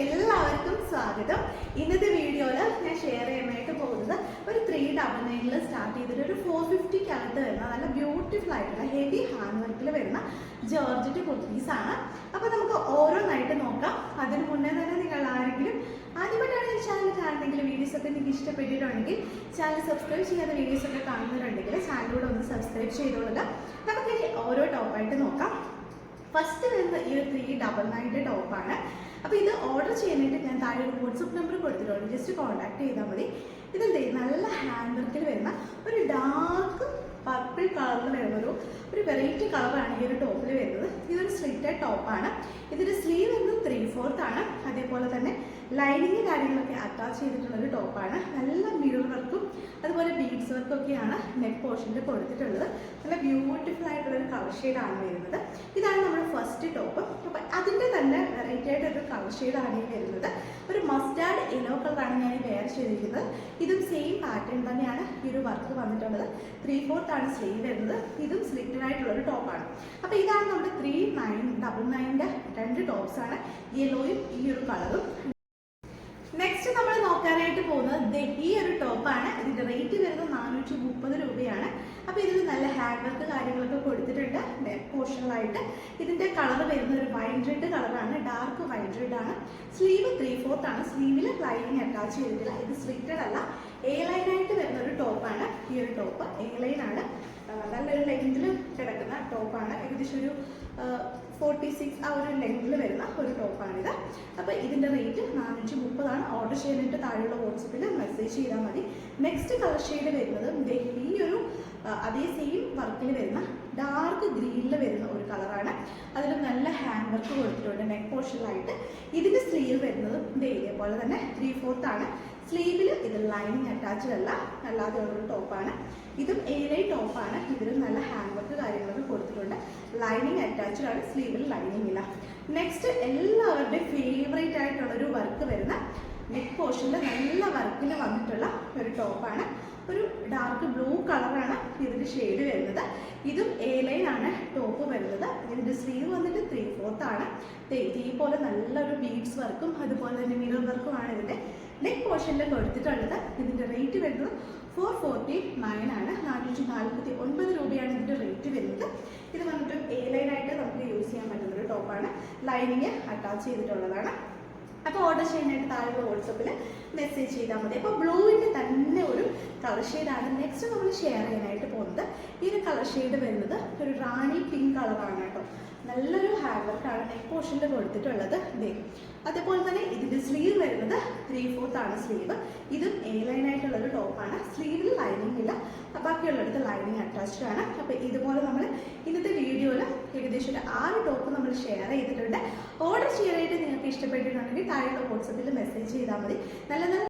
എല്ലാവർക്കും സ്വാഗതം. ഇന്നത്തെ വീഡിയോയിൽ ഞാൻ ഷെയർ ചെയ്യാനായിട്ട് പോകുന്നത് ഒരു ത്രീ ഡബിൾ നയനിൽ സ്റ്റാർട്ട് ചെയ്തിട്ട് ഒരു ഫോർ ഫിഫ്റ്റിക്കകത്ത് വരുന്ന നല്ല ബ്യൂട്ടിഫുൾ ആയിട്ടുള്ള ഹെവി ഹാൻഡ് വർക്കിൽ വരുന്ന ജോർജറ്റ് കുർത്തീസ് ആണ്. അപ്പോൾ നമുക്ക് ഓരോന്നായിട്ട് നോക്കാം. അതിന് മുന്നേ തന്നെ നിങ്ങൾ ആരെങ്കിലും ആദ്യമായിട്ടാണ് ഈ ചാനൽ കാണുന്നെങ്കിൽ വീഡിയോസ് ഒക്കെ നിങ്ങൾക്ക് ഇഷ്ടപ്പെട്ടിട്ടുണ്ടെങ്കിൽ ചാനൽ സബ്സ്ക്രൈബ് ചെയ്യാത്ത വീഡിയോസ് ഒക്കെ കാണുന്നുണ്ടെങ്കിൽ ചാനലിലൂടെ ഒന്ന് സബ്സ്ക്രൈബ് ചെയ്തോളുക. നമുക്കിനി ഓരോ ടോപ്പായിട്ട് നോക്കാം. ഫസ്റ്റ് വരുന്ന ഈ ഒരു ത്രീ ഡബിൾ നയന്റെ ടോപ്പാണ് അപ്പോൾ ഇത് ഓർഡർ ചെയ്യാനായിട്ട് ഞാൻ താഴെ ഒരു വാട്സപ്പ് നമ്പർ കൊടുത്തിട്ടുണ്ട്. ജസ്റ്റ് കോൺടാക്ട് ചെയ്താൽ മതി. ഇതെന്തേ? നല്ല ഹാൻഡ് വർക്കിൽ വരുന്ന ഒരു ഡാർക്ക് പർപ്പിൾ കളറിൽ വരുന്ന ഒരു ഒരു വെറൈറ്റി കളറാണ് ഈ ഒരു ടോപ്പിൽ വരുന്നത്. ഇതൊരു സ്ലിറ്റഡ് ടോപ്പാണ് ഇതിന്റെ സ്ലീവ് വരുന്നത് ത്രീ ഫോർത്ത് ആണ്. അതേപോലെ തന്നെ ലൈനിങ് കാര്യങ്ങളൊക്കെ അറ്റാച്ച് ചെയ്തിട്ടുള്ള ഒരു ടോപ്പാണ് നല്ല മിറർ വർക്കും അതുപോലെ ബീഡ്സ് വർക്കും ഒക്കെയാണ് നെക്ക് പോർഷനിൽ കൊടുത്തിട്ടുള്ളത്. നല്ല ബ്യൂട്ടിഫുൾ ആയിട്ടുള്ള കളർ ഷെയ്ഡാണ് വരുന്നത്. ഇതാണ് നമ്മുടെ ഫസ്റ്റ് ടോപ്പ് അപ്പം അതിന്റെ തന്നെ വെറൈറ്റി ആയിട്ട് ഒരു കളർ ഷെയ്ഡാണ് വരുന്നത്. ഒരു മസ്റ്റാർഡ് യെല്ലോ കളറാണ് ഞാൻ വെയർ ചെയ്തിരിക്കുന്നത്. ഇതും സെയിം പാറ്റേൺ തന്നെയാണ് ഈ ഒരു വർക്ക് വന്നിട്ടുള്ളത്. ത്രീ ഫോർത്ത് ആണ് സ്ലീവ് വരുന്നത്. ഇതും സ്ലിറ്റഡ് ആയിട്ടുള്ള ഒരു ടോപ്പാണ് അപ്പോൾ ഇതാണ് നമ്മുടെ ത്രീ നയൻ ഡബിൾ നയന്റെ രണ്ട് ടോപ്സാണ് യെല്ലോയും ഈ ഒരു കളറും നെക്സ്റ്റ് നമ്മൾ നോക്കാനായിട്ട് പോകുന്നത് ദേ ഈ ഒരു ടോപ്പാണ്. ഇതിന്റെ റേറ്റ് വരുന്നത് നാനൂറ്റി മുപ്പത് രൂപയാണ്. അപ്പോൾ ഇതിൽ നല്ല ഹാൻഡ് വർക്ക് കാര്യങ്ങളൊക്കെ കൊടുത്തിട്ടുണ്ട്. പോർഷനിലായിട്ട് ഇതിന്റെ കളർ വരുന്ന ഒരു വൈൻ റെഡ് കളറാണ് ഡാർക്ക് വൈൻ റെഡ് ആണ്. സ്ലീവ് ത്രീ ഫോർത്ത് ആണ്. സ്ലീവിൽ ലൈനിങ് അറ്റാച്ച് ചെയ്തിട്ടില്ല. ഇത് സ്ലിറ്റഡ് അല്ല. എ ലൈൻ ആയിട്ട് വരുന്ന ഒരു ടോപ്പാണ് ഈ ഒരു ടോപ്പ് എ ലൈൻ ആണ്. നല്ലൊരു ലെങ്തിൽ കിടക്കുന്ന ടോപ്പാണ് ഏകദേശം ഒരു ഫോർട്ടി സിക്സ് ആ ഒരു ലെങ്തിൽ വരുന്ന ഒരു ടോപ്പാണിത് അപ്പോൾ ഇതിന്റെ റേറ്റ് നാനൂറ്റി മുപ്പതാണ് ഓർഡർ ചെയ്യാനായിട്ട് താഴെയുള്ള വാട്സപ്പിൽ മെസ്സേജ് ചെയ്താൽ മതി. നെക്സ്റ്റ് കളർ ഷെയ്ഡ് വരുന്നത് ഈ ഒരു അതേ സെയിം വർക്കിൽ വരുന്ന ഡാർക്ക് ഗ്രീനിൽ വരുന്ന ഒരു കളറാണ് അതിൽ നല്ല ഹാൻഡ് വർക്ക് കൊടുത്തിട്ടുണ്ട് നെക്ക് പോർഷനിലായിട്ട് ഇതിന്റെ സ്ലീവ് വരുന്നത് ദേ ഇതേപോലെ തന്നെ ത്രീ ഫോർത്ത് ആണ് സ്ലീവിൽ ഇത് ലൈനിങ് അറ്റാച്ച്ഡ് അല്ല. അല്ലാതെ ഉള്ളൊരു ടോപ്പാണ് ഇതും ഏലൈ ടോപ്പാണ് ഇതിലും നല്ല ഹാൻഡ് വർക്ക് കാര്യങ്ങളൊക്കെ കൊടുത്തിട്ടുണ്ട്. ലൈനിങ് അറ്റാച്ച്ഡ് ആണ്. സ്ലീവിൽ ലൈനിങ് ഇല്ല. നെക്സ്റ്റ് എല്ലാവരുടെയും ഫേവറേറ്റ് ആയിട്ടുള്ള ഒരു വർക്ക് വരുന്ന നെക്ക് പോർഷനിൽ നല്ല വർക്കിൽ വന്നിട്ടുള്ള ഒരു ടോപ്പാണ് ഒരു ഡാർക്ക് ബ്ലൂ കളറാണ് ഇതിന്റെ ഷെയ്ഡ് വരുന്നത്. ഇതും എ ലൈൻ ആണ് ടോപ്പ് വരുന്നത്. ഇതിന്റെ സ്ലീവ് വന്നിട്ട് ത്രീ ഫോർത്ത് ആണ്. ദേ ഇതേപോലെ നല്ലൊരു ബീഡ്സ് വർക്കും അതുപോലെ തന്നെ മിറർ വർക്കുമാണ് ഇതിന്റെ നെക്ക് പോർഷനിൽ കൊടുത്തിട്ടുള്ളത്. ഇതിന്റെ റേറ്റ് വരുന്നത് ഫോർ ഫോർട്ടി നയൻ ആണ്. നാനൂറ്റി നാൽപ്പത്തി ഒൻപത് രൂപയാണ് ഇതിന്റെ റേറ്റ് വരുന്നത്. ഇത് വന്നിട്ട് എ ലൈനായിട്ട് നമുക്ക് യൂസ് ചെയ്യാൻ പറ്റുന്ന ഒരു ടോപ്പാണ് ലൈനിങ് അറ്റാച്ച് ചെയ്തിട്ടുള്ളതാണ്. അപ്പോൾ ഓർഡർ ചെയ്യാനായിട്ട് താഴെയുള്ള വാട്സപ്പിൽ മെസ്സേജ് ചെയ്താൽ മതി. അപ്പോൾ ബ്ലൂവിന്റെ തന്നെ ഒരു കളർ ഷെയ്ഡാണ് നെക്സ്റ്റ് നമ്മൾ ഷെയർ ചെയ്യാനായിട്ട് പോകുന്നത്. ഈ ഒരു കളർ ഷെയ്ഡ് വരുന്നത് ഒരു റാണി പിങ്ക് കളറാണ് കേട്ടോ. നല്ലൊരു ഹാൻഡ് വർക്കാണ് നെക്ക് പോർഷനിൽ കൊടുത്തിട്ടുള്ളത്. ദേ അതേപോലെ തന്നെ ഇതിന്റെ സ്ലീവ് വരുന്നത് ത്രീ ഫോർത്ത് ആണ് സ്ലീവ് ഇതും എ ലൈൻ ആയിട്ടുള്ള ഒരു ടോപ്പാണ് സ്ലീവിൽ ബാക്കിയുള്ളിടത്ത് ലൈനിങ് അറ്റാച്ച്ഡ് ആണ്. അപ്പോൾ ഇതുപോലെ നമ്മൾ ഇന്നത്തെ വീഡിയോയിൽ ഏകദേശം ഒരു ആറ് ടോപ്പ് നമ്മൾ ഷെയർ ചെയ്തിട്ടുണ്ട്. ഓർഡർ ചെയ്യാനായിട്ട് നിങ്ങൾക്ക് ഇഷ്ടപ്പെട്ടിട്ടുണ്ടെങ്കിൽ താഴെയുള്ള വാട്സപ്പിൽ മെസ്സേജ് ചെയ്താൽ മതി. നല്ല നല്ല